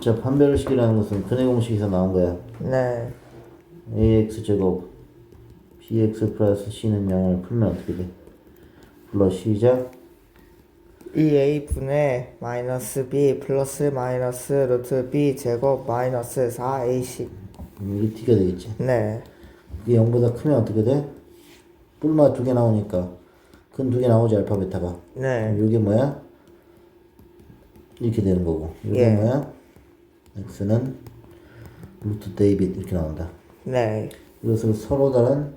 자, 판별식이라는 것은 근의 공식에서 나온 거야. 네. ax 제곱 bx 플러스 c는 0을 풀면 어떻게 돼? 불러 시작. 2a 분의 마이너스 b 플러스 마이너스 루트 b 제곱 마이너스 4ac. 음, 이게 t가 되겠지. 네. 이게 0보다 크면 어떻게 돼? 뿔마 두 개 나오니까 근 두 개 나오지 알파 베타가. 네. 이게 뭐야? 이렇게 되는 거고. 이게 예. 뭐야? X는 루트 데이빗 이렇게 나온다. 네. 이것을 서로 다른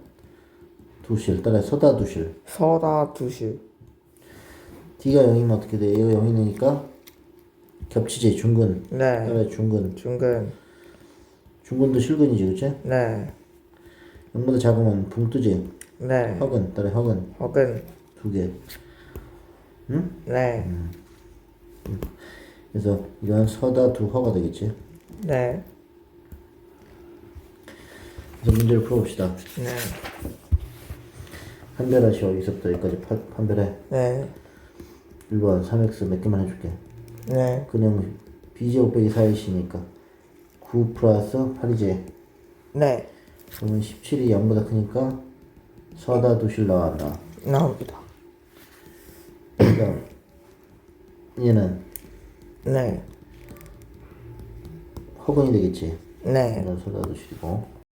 두실, 따라 서다 두실. 서다 두실. d가 0이면 어떻게 돼? 얘가 0이 되니까 겹치지 중근. 네. 따라 중근. 중근. 중근도 실근이지, 그치? 네. 0보다 작으면 붕 뜨지. 네. 허근, 따라 허근 혹은 두 개. 네. 그래서 이건 서다 두 허가 되겠지. 네. 그래서 문제를 풀어봅시다. 네. 판별하시오. 여기서부터 여기까지 파, 판별해. 네. 1번 3x 몇 개만 해줄게. 네. 그냥 b제곱 빼기 4ac니까 9 플러스 8이지. 네. 그러면 17이 0보다 크니까 서다 두실 나왔나. 나옵니다. 그러니까 얘는 네. 허근이 되겠지. 네. 이건 서다 두실이고